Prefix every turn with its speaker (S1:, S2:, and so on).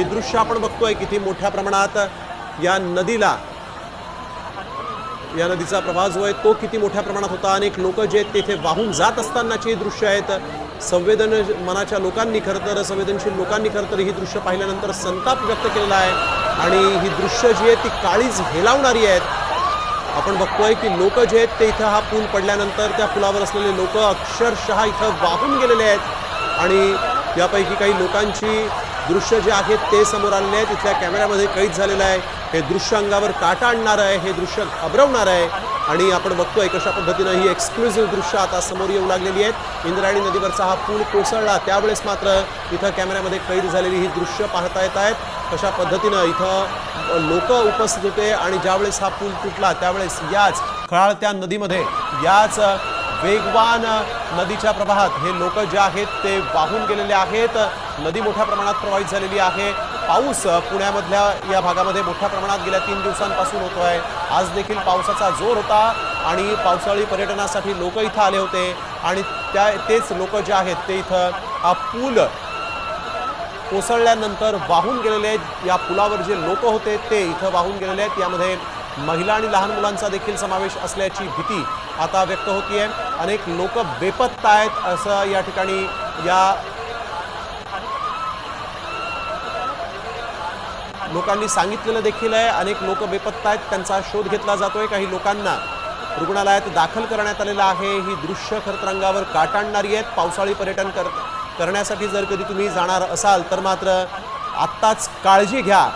S1: ही दृश्य आपण बघतोय किती मोठ्या प्रमाणात या नदीला या नदीचा प्रवाह जो आहे तो किती मोठ्या प्रमाणात होता. अनेक लोक जे आहेत तेथे वाहून जात असतानाची ही दृश्य आहेत. संवेदन मनाच्या लोकांनी खरं तर संवेदनशील लोकांनी खरं तर ही दृश्य पाहिल्यानंतर संताप व्यक्त केलेला आहे. आणि ही दृश्य जी आहेत ती काळीज हेलावणारी आहेत. आपण बघतोय की लोक जे आहेत ते इथं हा पूल पडल्यानंतर त्या पुलावर असलेले लोक अक्षरशः इथं वाहून गेलेले आहेत. आणि यापैकी काही लोकांची दृश्य जे आहेत ते समोर आलेले आहेत इथल्या कॅमेऱ्यामध्ये कैद झालेलं आहे. हे दृश्य अंगावर काटा आणणार आहे. हे दृश्य घाबरवणार आहे. आणि आपण बघतोय कशा पद्धतीनं ही एक्सक्लुझिव्ह दृश्य आता समोर येऊ लागलेली आहेत. इंद्रायणी नदीवरचा हा पूल कोसळला. त्यावेळेस मात्र इथं कॅमेऱ्यामध्ये कैद झालेली ही दृश्य पाहता येत आहेत. कशा पद्धतीनं इथं लोक उपस्थित होते आणि ज्यावेळेस हा पूल तुटला त्यावेळेस याच खळाळत्या नदीमध्ये याच वेगवान नदीच्या प्रवाहात हे लोक जे आहेत ते वाहून गेलेले आहेत. नदी मोठ्या प्रमाणात प्रवाहित झालेली आहे. पाऊस पुण्यामधल्या या भागामध्ये मोठ्या प्रमाणात गेल्या तीन दिवसांपासून होतो आहे आज देखील पावसाचा जोर होता आणि पावसाळी पर्यटनासाठी लोक इथं आले होते. आणि त्या तेच लोक जे आहेत ते इथं हा पूल कोसळल्यानंतर वाहून गेलेले आहेत. या पुलावर जे लोक होते ते इथं वाहून गेलेले आहेत. यामध्ये महिला आणि लहान मुलांचा देखील समावेश असल्याची भीती आता व्यक्त होती आहे अनेक लोक बेपत्ता आहेत असं या ठिकाणी या लोकांनी सांगितलेलं देखील आहे. अनेक लोक बेपत्ता आहेत. त्यांचा शोध घेतला जातोय. काही लोकांना रुग्णालयात दाखल करण्यात आलेलं आहे. ही दृश्य खरं तर काटाणणारी आहेत. पावसाळी पर्यटन कर करण्यासाठी जर कधी तुम्ही जाणार असाल तर मात्र आत्ताच काळजी घ्या.